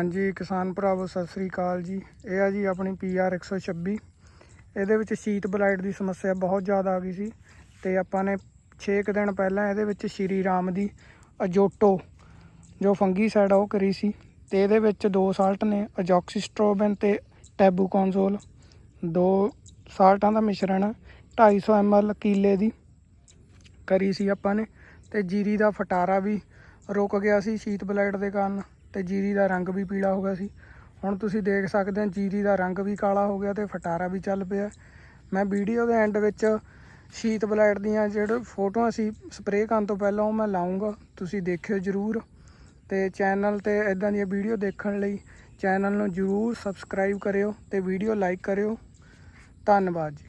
ਹਾਂਜੀ, ਕਿਸਾਨ ਭਰਾਵੋ, ਸਤਿ ਸ੍ਰੀ ਅਕਾਲ ਜੀ। ਇਹ ਆ ਜੀ ਆਪਣੀ PR 126 ਇਹਦੇ ਵਿੱਚ ਸ਼ੀਤ ਬਲਾਈਟ ਦੀ ਸਮੱਸਿਆ ਬਹੁਤ ਜ਼ਿਆਦਾ ਆ ਗਈ ਸੀ ਤੇ ਆਪਾਂ ਨੇ 6 ਕੁ ਦਿਨ ਪਹਿਲਾਂ ਇਹਦੇ ਵਿੱਚ ਸ਼੍ਰੀ ਰਾਮ ਦੀ ਅਜੋਟੋ, ਜੋ ਫੰਗੀਸਾਈਡ ਆ, ਉਹ ਕਰੀ ਸੀ ਤੇ ਇਹਦੇ ਵਿੱਚ ਦੋ ਸਾਲਟ ਨੇ ਅਜੋਕਸਿਸਟ੍ਰੋਬਨ ਤੇ ਟੈਬੂ ਕੌਨਜ਼ੋਲ ਦੋ ਸਾਲਟਾਂ ਦਾ ਮਿਸ਼ਰਣ 250 ml ਕੀਲੇ ਦੀ ਕਰੀ ਸੀ ਆਪਾਂ ਨੇ ਤੇ ਜੀਰੀ ਦਾ ਫਟਾਰਾ ਵੀ ਰੁਕ ਗਿਆ ਸੀ ਸ਼ੀਤ ਬਲਾਈਟ ਦੇ ਕਾਰਨ। ਤੇ ਜੀਰੀ ਦਾ ਰੰਗ ਵੀ ਪੀਲਾ ਹੋ ਗਿਆ ਸੀ। ਹੁਣ ਤੁਸੀਂ ਦੇਖ ਸਕਦੇ ਹੋ ਜੀਰੀ ਦਾ ਰੰਗ ਵੀ ਕਾਲਾ ਹੋ ਗਿਆ ਤੇ ਫਟਾਰਾ ਵੀ ਚੱਲ ਪਿਆ। ਮੈਂ ਵੀਡੀਓ ਦੇ ਐਂਡ ਵਿੱਚ ਸ਼ੀਤ ਬਲਾਈਟ ਦੀਆਂ ਜਿਹੜੇ ਫੋਟੋਆਂ ਸੀ ਸਪਰੇਅ ਕਰਨ ਤੋਂ ਪਹਿਲਾਂ ਉਹ ਮੈਂ ਲਾਉਂਗਾ, ਤੁਸੀਂ ਦੇਖਿਓ ਜਰੂਰ। ਤੇ ਚੈਨਲ ਤੇ ਇਦਾਂ ਦੀਆਂ ਵੀਡੀਓ ਦੇਖਣ ਲਈ ਚੈਨਲ ਨੂੰ ਜਰੂਰ ਸਬਸਕ੍ਰਾਈਬ ਕਰਿਓ ਤੇ ਵੀਡੀਓ ਲਾਈਕ ਕਰਿਓ। ਧੰਨਵਾਦ ਜੀ।